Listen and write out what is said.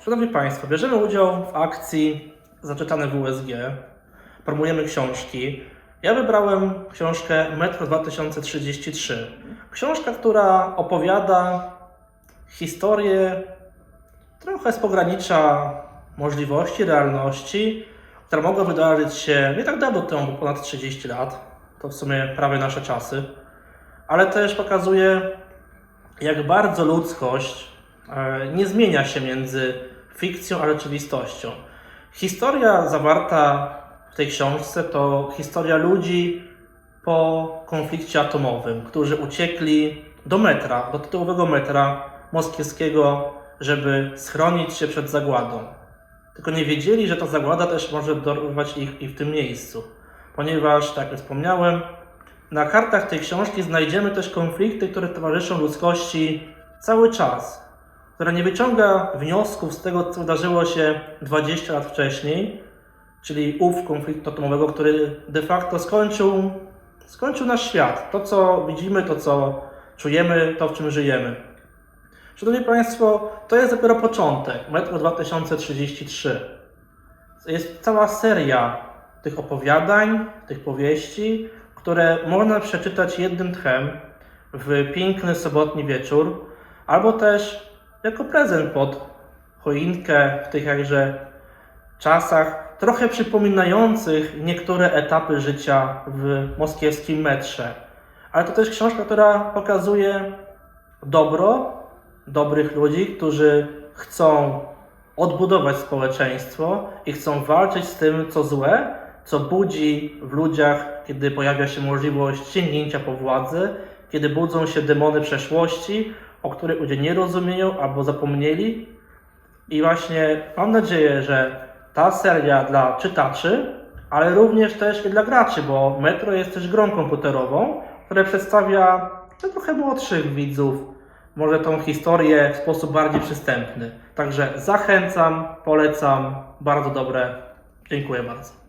Szanowni Państwo, bierzemy udział w akcji Zaczytane WSG. Promujemy książki. Ja wybrałem książkę Metro 2033. Książka, która opowiada historię trochę z pogranicza możliwości, realności, która mogła wydarzyć się nie tak dawno temu, bo ponad 30 lat. To w sumie prawie nasze czasy. Ale też pokazuje, jak bardzo ludzkość nie zmienia się między fikcją a rzeczywistością. Historia zawarta w tej książce to historia ludzi po konflikcie atomowym, którzy uciekli do metra, do tytułowego metra moskiewskiego, żeby schronić się przed zagładą. Tylko nie wiedzieli, że ta zagłada też może dorwać ich i w tym miejscu. Ponieważ, tak jak wspomniałem, na kartach tej książki znajdziemy też konflikty, które towarzyszą ludzkości cały czas, która nie wyciąga wniosków z tego, co wydarzyło się 20 lat wcześniej, czyli ów konflikt atomowego, który de facto skończył, skończył nasz świat. To, co widzimy, to, co czujemy, to, w czym żyjemy. Szanowni Państwo, to jest dopiero początek, Metro 2033. Jest cała seria tych opowiadań, tych powieści, które można przeczytać jednym tchem w piękny sobotni wieczór, albo też jako prezent pod choinkę w tych jakże czasach, trochę przypominających niektóre etapy życia w moskiewskim metrze. Ale to też książka, która pokazuje dobro dobrych ludzi, którzy chcą odbudować społeczeństwo i chcą walczyć z tym, co złe, co budzi w ludziach, kiedy pojawia się możliwość sięgnięcia po władzę, kiedy budzą się demony przeszłości, o których ludzie nie rozumieją albo zapomnieli. I właśnie mam nadzieję, że ta seria dla czytaczy, ale również też i dla graczy, bo Metro jest też grą komputerową, która przedstawia dla trochę młodszych widzów może tą historię w sposób bardziej przystępny. Także zachęcam, polecam, bardzo dobre. Dziękuję bardzo.